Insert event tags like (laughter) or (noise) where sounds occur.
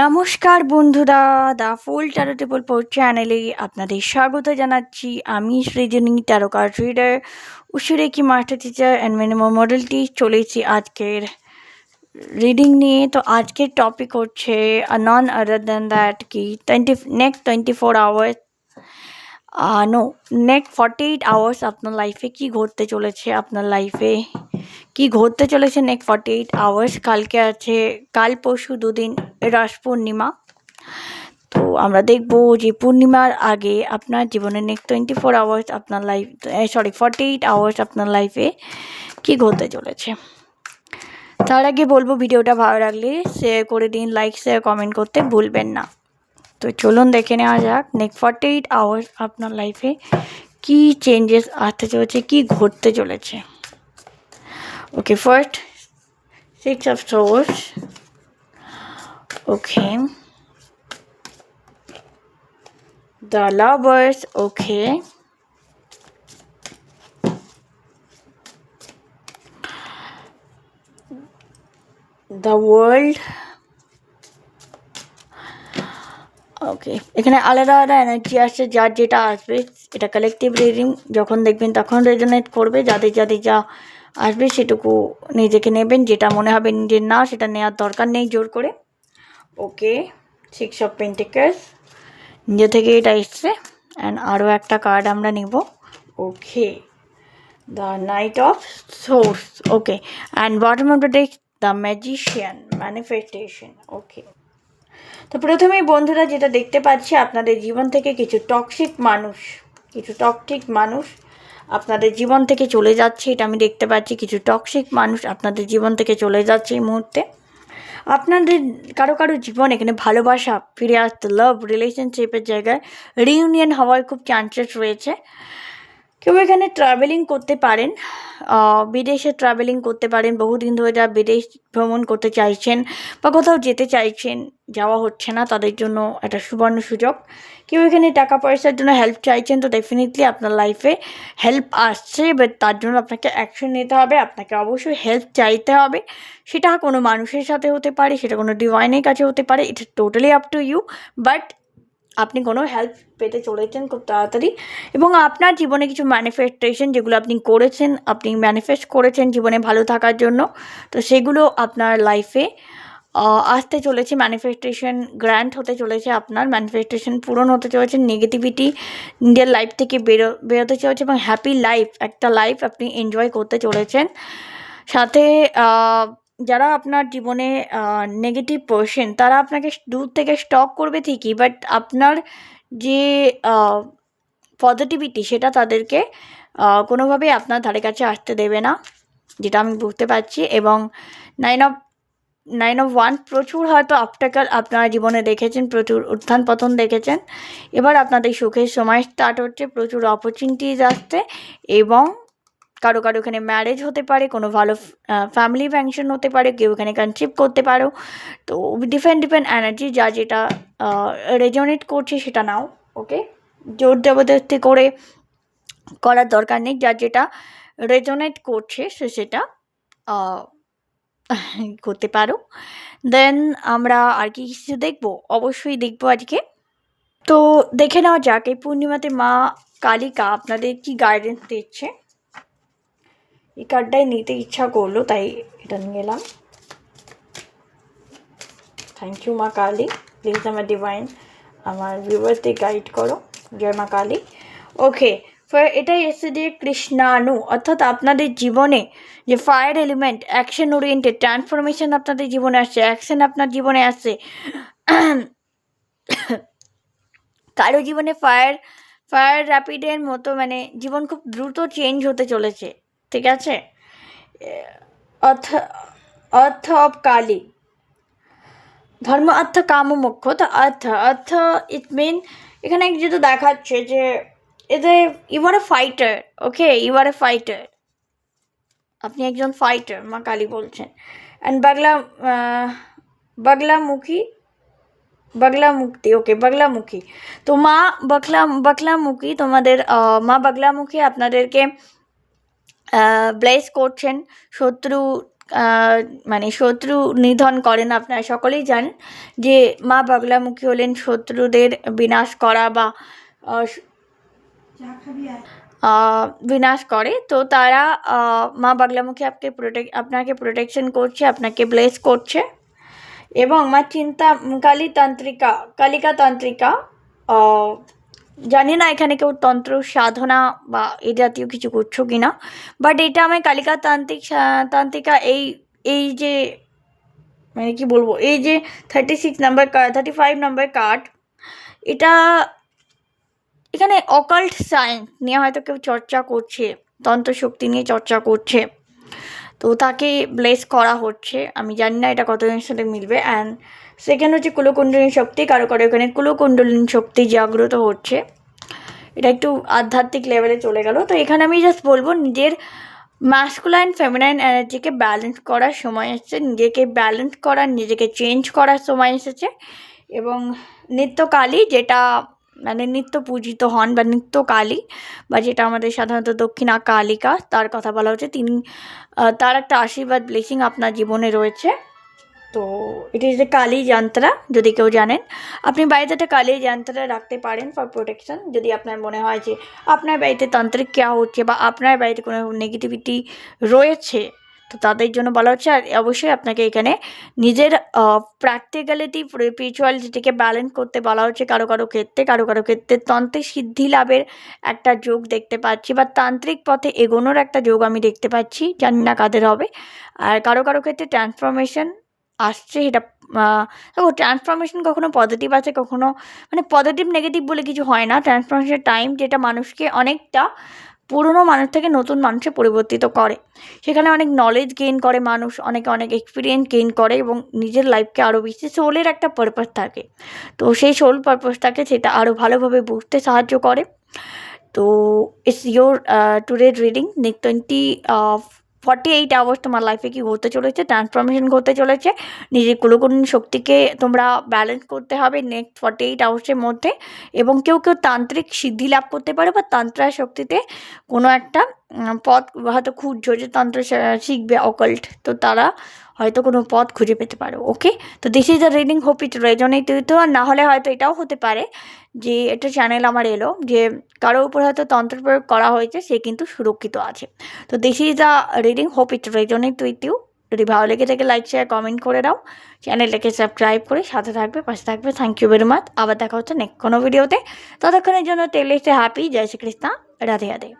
নমস্কার বন্ধুরা the full charitable port চ্যানেলে আপনাদের স্বাগত জানাচ্ছি। আমি সৃজনী ট্যারোকার রিডার উশিরে কি মাস্টার টিচার অ্যান্ড মিনিমাম মডেলটি চলেছি আজকের রিডিং নিয়ে। তো আজকের টপিক হচ্ছে নন আদার দ্যান দ্যাট কি? Twenty next twenty four hours no next forty eight hours আপনার লাইফে কি ঘটতে চলেছে? আপনার লাইফে কি ঘটতে চলেছে নেক্সট ফর্টি এইট আওয়ার্স কালকে আছে, কাল পরশু দুদিন রাস পূর্ণিমা। তো আমরা দেখব যে পূর্ণিমার আগে আপনার জীবনে নেক্সট টোয়েন্টি ফোর আওয়ার্স আপনার life sorry forty eight hours আপনার লাইফে কি ঘটতে চলেছে। তার আগে বলব ভিডিওটা ভালো লাগলে শেয়ার করে দিন লাইক শেয়ার কমেন্ট করতে ভুলবেন না। তো চলুন দেখে নেওয়া যাক নেক্সট ফর্টি এইট আওয়ার্স আপনার লাইফে কী চেঞ্জেস আসতে চলেছে, কী ঘটতে চলেছে। Okay first six of swords okay the lovers okay the world okay এখানে আলাদা আলাদা এনার্জি আসছে, যার যেটা আসবে, এটা কালেকটিভ রিডিং যখন দেখবেন তখন রেজোনেট করবে, যাদের যাদের যা আসবে সেটুকু নিজেকে নেবেন, যেটা মনে হবে নিজের না, সেটা নেওয়ার দরকার নেই জোর করে। ওকে সিক্স অফ পেন্টিকার্স নিজে থেকে এটা এসছে। অ্যান্ড আরও একটা কার্ড আমরা নেব। Okay the knight of swords okay and bottom of the deck the magician manifestation okay, তো প্রথমেই বন্ধুরা যেটা দেখতে পাচ্ছি, আপনাদের জীবন থেকে কিছু টক্সিক মানুষ, কিছু টক্সিক মানুষ আপনাদের জীবন থেকে চলে যাচ্ছে, এটা আমি দেখতে পাচ্ছি। কিছু টক্সিক মানুষ আপনাদের জীবন থেকে চলে যাচ্ছে এই মুহূর্তে। আপনাদের কারও কারও জীবন এখানে ভালোবাসা ফিরে আসতে লাভ রিলেশনশিপের জায়গায় রিউনিয়ন হওয়ার খুব চান্সেস রয়েছে। কেউ এখানে ট্রাভেলিং করতে পারেন বিদেশে ট্রাভেলিং করতে পারেন, বহুদিন ধরে যা বিদেশ ভ্রমণ করতে চাইছেন বা কোথাও যেতে চাইছেন, যাওয়া হচ্ছে না, তাদের জন্য একটা সুবর্ণ সুযোগ। কেউ এখানে টাকা পয়সার জন্য হেল্প চাইছেন, তো ডেফিনেটলি আপনার লাইফে হেল্প আসছে বাট তার জন্য আপনাকে অ্যাকশন নিতে হবে, আপনাকে অবশ্যই হেল্প চাইতে হবে। সেটা কোনো মানুষের সাথে হতে পারে, সেটা কোনো ডিভাইনের কাছে হতে পারে it's totally up to you but আপনি কোনো হেল্প পেতে চলেছেন খুব তাড়াতাড়ি এবং আপনার জীবনে কিছু ম্যানিফেস্টেশন যেগুলো আপনি করেছেন, আপনি ম্যানিফেস্ট করেছেন জীবনে ভালো থাকার জন্য, তো সেগুলো আপনার লাইফে আসতে চলেছে ম্যানিফেস্টেশন গ্র্যান্ড হতে চলেছে আপনার ম্যানিফেস্টেশন পূরণ হতে চলেছে নেগেটিভিটি নিজের লাইফ থেকে বেরো, বেরোতে চলেছে এবং হ্যাপি লাইফ একটা লাইফ আপনি এনজয় করতে চলেছেন। সাথে যারা আপনার জীবনে নেগেটিভ পার্সন তারা আপনাকে দূর থেকে স্টক করবে ঠিকই বাট আপনার যে পজিটিভিটি সেটা তাদেরকে কোনোভাবেই আপনার ধারে কাছে আসতে দেবে না, যেটা আমি বুঝতে পারছি, এবং nine of nine of one প্রচুর হয়তো অবস্টাকাল আপনার জীবনে দেখেছেন, প্রচুর উত্থান পতন দেখেছেন, এবার আপনাদের সুখের সময় স্টার্ট হচ্ছে, প্রচুর অপরচুনিটিজ আসছে, এবং কারও কারও এখানে ম্যারেজ হতে পারে, কোনো ভালো ফ্যামিলি ফাংশন হতে পারে, কেউ এখানে কনসিভ করতে পারো। তো ডিফারেন্ট ডিফারেন্ট এনার্জি যা যেটা রেজনেট করছে সেটা নাও ওকে জোর জবরদস্তি করে করার দরকার নেই যার যেটা রেজনেট করছে সে সেটা (laughs) করতে পারো। দেন আমরা আর কি কিছু দেখব? অবশ্যই দেখব আজকে। তো দেখে নেওয়া যাক, এই পূর্ণিমাতে মা কালিকা আপনাদের কি গাইডেন্স দিচ্ছে? এই কার্ডটাই নিতে ইচ্ছা করল, তাই এটা নিয়ে এলাম। থ্যাংক ইউ মা কালী। প্লিজ আমার ডিভাইন আমার ভিউয়ারতে গাইড করো। জয় মা কালী। ওকে এটাই এসে দিয়ে কৃষ্ণাণু, অর্থাৎ আপনাদের জীবনে যে fire element action oriented transformation আপনাদের জীবনে আসছে অ্যাকশন আপনার জীবনে আসছে। কারও জীবনে ফায়ার ফায়ার র্যাপিডের মতো মানে জীবন খুব দ্রুত চেঞ্জ হতে চলেছে। ঠিক আছে? অর্থ অর্থ অফ কালী। ধর্ম, অর্থ কাম মুখ্য তো অর্থ অর্থ ইট মিন এখানে যেহেতু দেখাচ্ছে যে এতে you are a fighter okay you are a fighter আপনি একজন ফাইটার মা কালী বলছেন। অ্যান্ড বাংলা বাংলামুখী বাংলামুক্তি ওকে বাংলামুখী তো মা বাংলা বাংলামুখী তোমাদের মা বাংলামুখী আপনাদেরকে ব্লেস করছেন, শত্রু মানে শত্রু নিধন করেন আপনারা সকলেই জানেন যে মা বাগলামুখী হলেন শত্রুদের বিনাশ করা বা বিনাশ করে। তো তারা মা বাগলামুখী আপকে প্রোটেক আপনাকে প্রোটেকশন করছে, আপনাকে ব্লেস করছে। এবং মা চিন্তা কালী তান্ত্রিকা কালিকা তান্ত্রিকা জানি না এখানে কেউ তন্ত্র সাধনা বা এ জাতীয় কিছু করছ কি না বাট এটা আমি কালিকা তান্ত্রিক তান্ত্রিকা এই এই যে মানে কি বলব, এই যে thirty six number thirty five number card এটা এখানে অকাল্ট সায়েন্স নিয়ে হয়তো কেউ চর্চা করছে তন্ত্র শক্তি নিয়ে চর্চা করছে। তো তাকে ব্লেস করা হচ্ছে। আমি জানি না এটা কতজনের সাথে মিলবে। অ্যান্ড সেকেন্ড হচ্ছে কুলকুণ্ডলিনী শক্তি। কারও কারও এখানে কুলকুণ্ডলিনী শক্তি জাগ্রত হচ্ছে। এটা একটু আধ্যাত্মিক লেভেলে চলে গেল। তো এখানে আমি জাস্ট বলব, নিজের ম্যাসকুলাইন ফেমিনাইন এনার্জিকে ব্যালেন্স করার সময় এসেছে। নিজেকে ব্যালেন্স করার, নিজেকে চেঞ্জ করার সময় এসেছে। এবং নিত্যকালই যেটা মানে নিত্য পূজিত হন বা নিত্যকালী বা যেটা আমাদের সাধারণত দক্ষিণা কালিকা, তার কথা বলা হচ্ছে। তিনি তার একটা আশীর্বাদ ব্লেসিং আপনার জীবনে রয়েছে। তো ইট ইজ এ কালী যন্ত্রা যদি কেউ জানেন। আপনি বাড়িতে একটা কালী যন্ত্রা রাখতে পারেন ফর প্রোটেকশন যদি আপনার মনে হয় যে আপনার বাড়িতে তান্ত্রিক কেয়া হচ্ছে বা আপনার বাড়িতে কোনো নেগেটিভিটি রয়েছে তো তাদের জন্য বলা হচ্ছে, আর অবশ্যই আপনাকে এখানে নিজের প্র্যাকটিক্যালিটি স্পিরিচুয়ালিটিকে ব্যালেন্স করতে বলা হচ্ছে, কারও কারও ক্ষেত্রে, কারও কারও ক্ষেত্রে তন্ত্রের সিদ্ধি লাভের একটা যোগ দেখতে পাচ্ছি বা তান্ত্রিক পথে এগোনোর একটা যোগ আমি দেখতে পাচ্ছি, জানি না কাদের হবে। আর কারও কারও ক্ষেত্রে ট্রান্সফরমেশন আসছে, এটা দেখো ট্রান্সফরমেশন কখনো পজিটিভ আছে, কখনো মানে পজিটিভ নেগেটিভ বলে কিছু হয় না। ট্রান্সফরমেশনের টাইম যেটা মানুষকে অনেকটা পুরনো মানুষ থেকে নতুন মানুষে পরিবর্তিত করে। সেখানে অনেক নলেজ গেইন করে মানুষ, অনেকে অনেক এক্সপিরিয়েন্স গেইন করে এবং নিজের লাইফকে আরও বেশি সোলের একটা পারপাস থাকে। তো সেই সোল পারপাসটাকে সেটা আরও ভালোভাবে বুঝতে সাহায্য করে। তো it's your today reading next twenty forty eight hours তোমার লাইফে কি ঘটতে চলেছে ট্রান্সফরমেশন ঘটতে চলেছে, নিজের কুলকুন শক্তিকে তোমরা ব্যালেন্স করতে হবে নেক্সট ফর্টি এইট আওয়ার্সের মধ্যে এবং কেউ কেউ তান্ত্রিক সিদ্ধি লাভ করতে পারে বা তান্ত্রা শক্তিতে কোনো একটা পথ হয়তো খুঁজছো যে তন্ত্র শিখবে অকাল্ট, তো তারা হয়তো কোনো পথ খুঁজে পেতে পারো ওকে তো this is the reading hope it resonate তো না হলে হয়তো এটাও হতে পারে যে একটা চ্যানেল আমার এলো যে কারও উপর হয়তো তন্ত্র প্রয়োগ করা হয়েছে, সে কিন্তু সুরক্ষিত আছে। তো this is the reading hope it resonate with you যদি ভালো লেগে থাকে লাইক শেয়ার কমেন্ট করে দাও। চ্যানেলটাকে সাবস্ক্রাইব করে সাথে থাকবে, পাশে থাকবে। থ্যাংক ইউ ভেরি মাচ আবার দেখা হচ্ছে নেক্সট কোনো ভিডিওতে ততক্ষণের জন্য তেলে হ্যাপি জয় শ্রীকৃষ্ণ। রাধে রাধে।